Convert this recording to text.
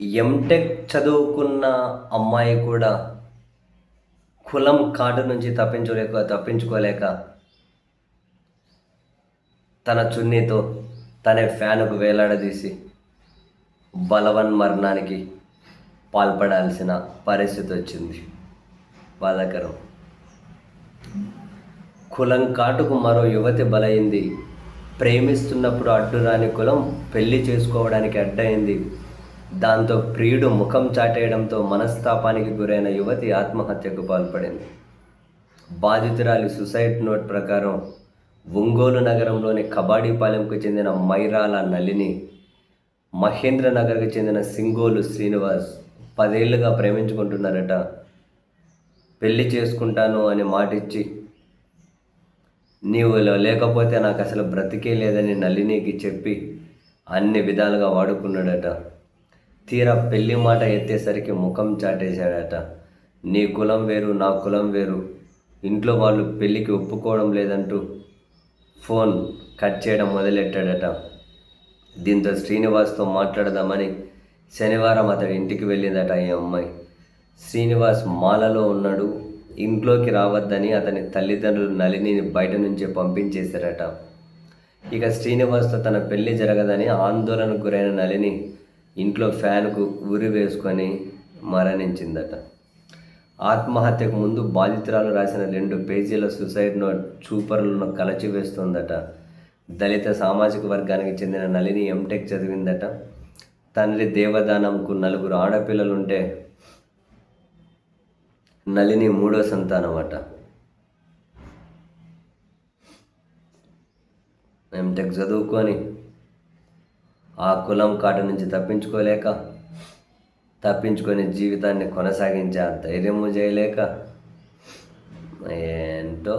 MTech చదువుకున్న అమ్మాయి కూడా కులం కాటు నుంచి తప్పించుకోలేక తప్పించుకోలేక తన చున్నీతో తన ఫ్యానుకు వేలాడదీసి బలవన్ మరణానికి పాల్పడాల్సిన పరిస్థితి వచ్చింది బాధాకరం కులం కాటుకు మరో యువతి బలైంది. ప్రేమిస్తున్నప్పుడు అడ్డురాని కులం పెళ్ళి చేసుకోవడానికి అడ్డైంది. దాంతో ప్రియుడు ముఖం చాటేయడంతో మనస్తాపానికి గురైన యువతి ఆత్మహత్యకు పాల్పడింది. బాధితురాలి సుసైడ్ నోట్ ప్రకారం ఒంగోలు నగరంలోని కబాడీపాలెంకు చెందిన మైరాల నలిని మహేంద్రనగర్కు చెందిన సింగోలు శ్రీనివాస్ పదేళ్ళుగా ప్రేమించుకుంటున్నారట. పెళ్ళి చేసుకుంటాను అని మాటిచ్చి నీవు లేకపోతే నాకు అసలు బ్రతికే లేదని నలినికి చెప్పి అన్ని విధాలుగా వాడుకున్నాడట. తీరా పెళ్ళి మాట ఎత్తేసరికి ముఖం చాటేశాడట. నీ కులం వేరు నా కులం వేరు. ఇంట్లో వాళ్ళు పెళ్ళికి ఒప్పుకోవడం లేదంటూ ఫోన్ కట్ చేయడం మొదలెట్టాడట. దీంతో శ్రీనివాస్తో మాట్లాడదామని శనివారం అతడి ఇంటికి వెళ్ళిందట ఈ అమ్మాయి. శ్రీనివాస్ మాలలో ఉన్నాడు ఇంట్లోకి రావద్దని అతని తల్లిదండ్రులు నలిని బయట నుంచే పంపించేశారట. ఇక శ్రీనివాస్తో తన పెళ్ళి జరగదని ఆందోళనకు గురైన నలిని ఇంట్లో ఫ్యాన్కు ఉరి వేసుకొని మరణించిందట. ఆత్మహత్యకు ముందు బాధితురాలు రాసిన రెండు పేజీల సూసైడ్ నోట్ చూపరులను కలచివేస్తోందట దళిత సామాజిక వర్గానికి చెందిన నళిని ఎంటెక్ చదివిందట. తండ్రి దేవదానంకు నలుగురు ఆడపిల్లలుంటే నళిని మూడో సంతానం అట ఎంటెక్ చదువుకొని ఆ కులం కాటు నుంచి తప్పించుకోలేక తప్పించుకొని జీవితాన్ని కొనసాగించే ధైర్యము చేయలేక ఏంటో